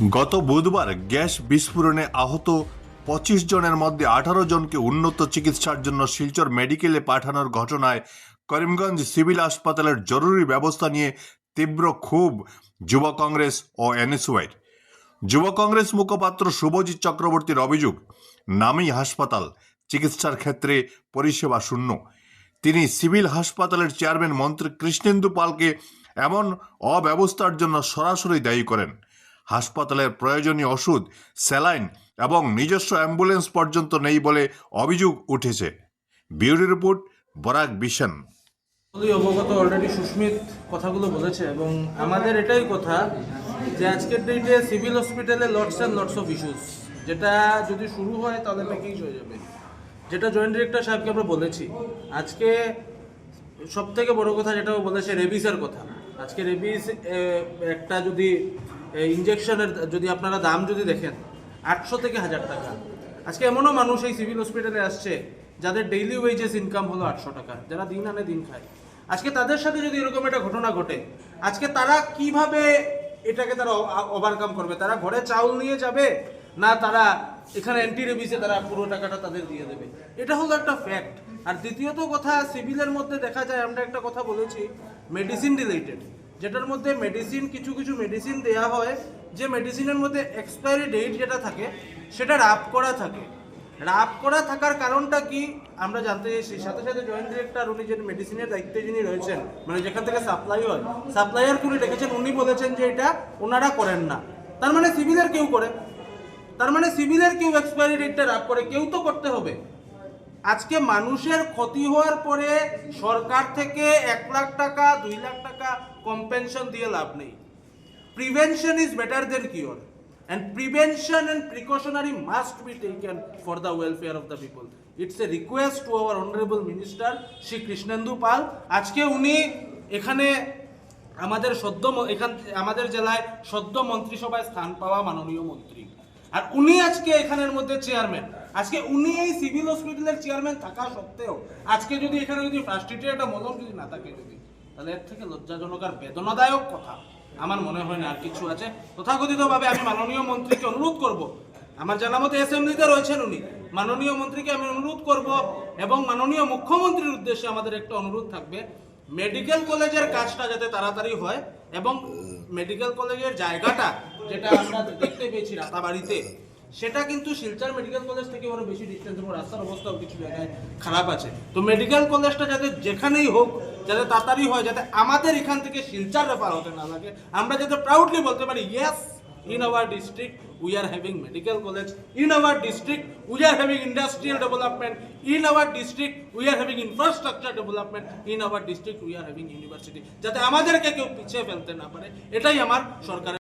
গত বুধবার গ্যাস বিস্ফোরণে আহত পঁচিশ জনের মধ্যে আঠারো জনকে উন্নত চিকিৎসার জন্য শিলচর মেডিকেলে পাঠানোর ঘটনায় করিমগঞ্জ সিভিল হাসপাতালের জরুরি ব্যবস্থা নিয়ে তীব্র ক্ষোভ যুব কংগ্রেস ও এনএসওয়াইয়ের যুব কংগ্রেস মুখপাত্র শুভজিৎ চক্রবর্তীর অভিযোগ নামই হাসপাতাল, চিকিৎসার ক্ষেত্রে পরিষেবা শূন্য। তিনি সিভিল হাসপাতালের চেয়ারম্যান মন্ত্রী কৃষ্ণেন্দু পালকে এমন অব্যবস্থার জন্য সরাসরি দায়ী করেন। হাসপাতালের প্রয়োজনীয় ওষুধ, স্যালাইন এবং নিজস্ব অ্যাম্বুলেন্স পর্যন্ত নেই বলে অভিযোগ উঠেছে। Bureau report, Barak vision. অবগত অলরেডি সুস্মিত কথাগুলো বলেছে এবং আমাদের এটাই কথা যে আজকের ডেটে সিভিল হসপিটালে lots and lots of issues যেটা যদি শুরু হয় তাহলে প্যাকেজ হয়ে যাবে। যেটা জয়েন্ট ডিরেক্টর সাহেবকে আমরা বলেছি। আজকে সব থেকে বড় কথা যেটা বলেছে রেবিসের কথা। আজকে রেবিস একটা যদি ইঞ্জেকশনের যদি আপনারা দাম যদি দেখেন, আটশো থেকে হাজার টাকা। আজকে এমনও মানুষ এই সিভিল হসপিটালে আসছে, যাদের ডেইলি ওয়েজেস ইনকাম হলো আটশো টাকা, যারা দিন আনে দিন খায়। আজকে তাদের সাথে যদি এরকম একটা ঘটনা ঘটে, আজকে তারা কীভাবে এটাকে তারা ওভারকাম করবে? তারা ঘরে চাউল নিয়ে যাবে, না তারা এখানে অ্যান্টি রেবিসে তারা পুরো টাকাটা তাদের দিয়ে দেবে? এটা হলো একটা ফ্যাক্ট আর দ্বিতীয়ত কথা সিভিলের মধ্যে দেখা যায়, আমরা একটা কথা বলেছি মেডিসিন রিলেটেড যেটার মধ্যে মেডিসিন কিছু কিছু মেডিসিন দেয়া হয়, যে মেডিসিনের মধ্যে এক্সপায়ারি ডেট যেটা থাকে, সেটা রাপ করা থাকে। রাপ করা থাকার কারণটা কি? আমরা জানতে চাইছি। সাথে সাথে জয়েন্ট ডিরেক্টর উনি যে মেডিসিনের দায়িত্বে যিনি রয়েছেন মানে যেখান থেকে সাপ্লাই হয় সাপ্লাইয়ার উনি রেখেছেন উনি বলেছেন যে এটা ওনারা করেন না। তার মানে সিভিলের কেউ করে। তার মানে সিভিলের কেউ এক্সপায়ারি ডেটটা রাপ করে। কেউ তো করতে হবে। আজকে মানুষের ক্ষতি হওয়ার পরে সরকার থেকে এক লাখ টাকা, দুই লাখ টাকা কম্পেনশন দিয়ে লাভ নেই। Prevention is better than cure and prevention and precautionary must be taken for the welfare of the people it's a request to our honorable minister Shri Krishnendu Pal আজকে উনি এখানে আমাদের সদ্য এখান, আমাদের জেলায় সদ্য মন্ত্রিসভায় স্থান পাওয়া মাননীয় মন্ত্রী। আর উনি আজকে এখানের মধ্যে চেয়ারম্যান আজকে উনি এই সিভিল হসপিটালের চেয়ারম্যান থাকা সত্ত্বেও, আজকে যদি এখানে যদি ফার্স্ট এডের একটা মলম যদি না থাকে যদি, তাহলে এর থেকে লজ্জাজনক আর বেদনাদায়ক কথা আমার মনে হয় না আর কিছু আছে। তথাকথিতভাবে আমি মাননীয় মন্ত্রীকে অনুরোধ করব। আমার জানা মতে অ্যাসেম্বলিতে রয়েছেন উনি। মাননীয় মন্ত্রীকে আমি অনুরোধ করব এবং মাননীয় মুখ্যমন্ত্রীর উদ্দেশ্যে আমাদের একটা অনুরোধ থাকবে মেডিকেল কলেজের কাজটা যাতে তাড়াতাড়ি হয় এবং মেডিকেল কলেজের জায়গাটা যেটা আমরা দেখতে পেয়েছি রাতাবাড়িতে সেটা কিন্তু শিলচর মেডিকেল কলেজ থেকে আরও বেশি ডিস্টেন্স এবং রাস্তার অবস্থাও কিছু জায়গায় খারাপ আছে। তো মেডিকেল কলেজটা যাতে যেখানেই হোক, যাতে তাড়াতাড়ি হয়, যাতে আমাদের এখান থেকে শিলচার ব্যাপার হতে না লাগে, আমরা যাতে প্রাউডলি বলতে পারি yes in our district we are having medical college in our district we are having industrial development in our district we are having infrastructure development in our district we are having university যাতে আমাদেরকে কেউ পিছিয়ে ফেলতে না পারে, এটাই আমার সরকারের